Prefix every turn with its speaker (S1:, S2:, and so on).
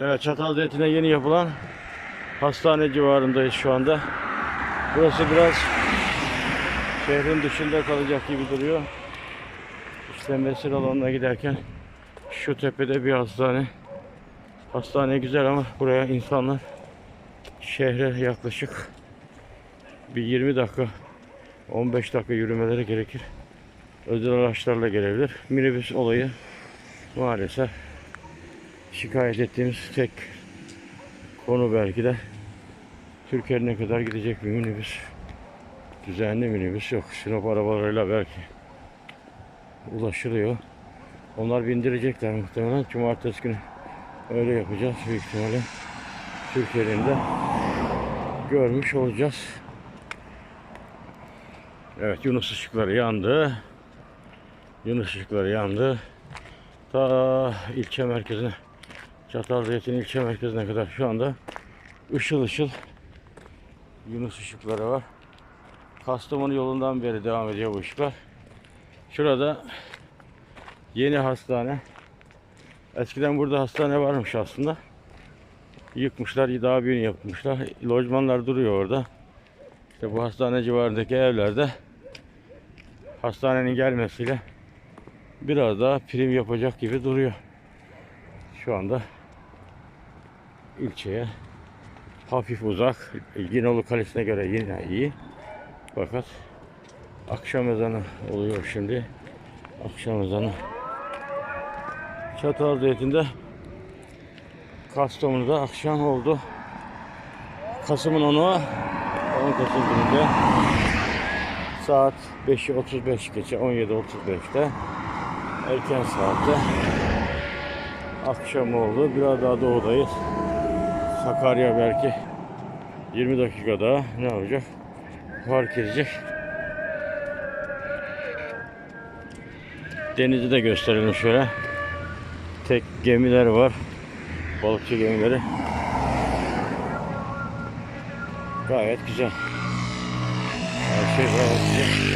S1: Evet Çatalzeytin'e yeni yapılan hastane civarındayız şu anda. Burası biraz şehrin dışında kalacak gibi duruyor. İşte mesir alanına giderken şu tepede bir hastane. Hastane güzel ama buraya insanlar şehre yaklaşık bir 20 dakika 15 dakika yürümeleri gerekir. Özel araçlarla gelebilir. Minibüs olayı maalesef şikayet ettiğimiz tek konu belki de Türkiye'ye kadar gidecek bir minibüs. Düzenli minibüs yok. Sinop arabalarıyla belki ulaşılıyor. Onlar bindirecekler muhtemelen. Cumartesi günü öyle yapacağız büyük ihtimalle. Türkiye'nin de görmüş olacağız. Evet Yunus ışıkları yandı. Yunus ışıkları yandı. Ta ilçe merkezine Çatalzeytin ilçe merkezine kadar şu anda ışıl ışıl Yunus ışıkları var. Kastamonu yolundan beri devam ediyor bu ışıklar. Şurada yeni hastane. Eskiden burada hastane varmış aslında. Yıkmışlar, daha büyüğünü yapmışlar. Lojmanlar duruyor orada. İşte bu hastane civarındaki evlerde hastanenin gelmesiyle biraz daha prim yapacak gibi duruyor. Şu anda ilçeye hafif uzak. Yinolu Kalesi'ne göre yine iyi. Fakat akşam ezanı oluyor şimdi. Akşam ezanı. Çatalzeytin'de Kastamonu'da akşam oldu. Kasım'ın 10'u 10 Kasım gününde saat 5'i 35 geçe 17.35'te erken saatte akşam oldu. Biraz daha doğudayız. Sakarya belki 20 dakika daha ne yapacak? Fark edecek. Denizi de gösterelim şöyle. Tek gemiler var. Balıkçı gemileri. Gayet güzel. Her şey gayet güzel.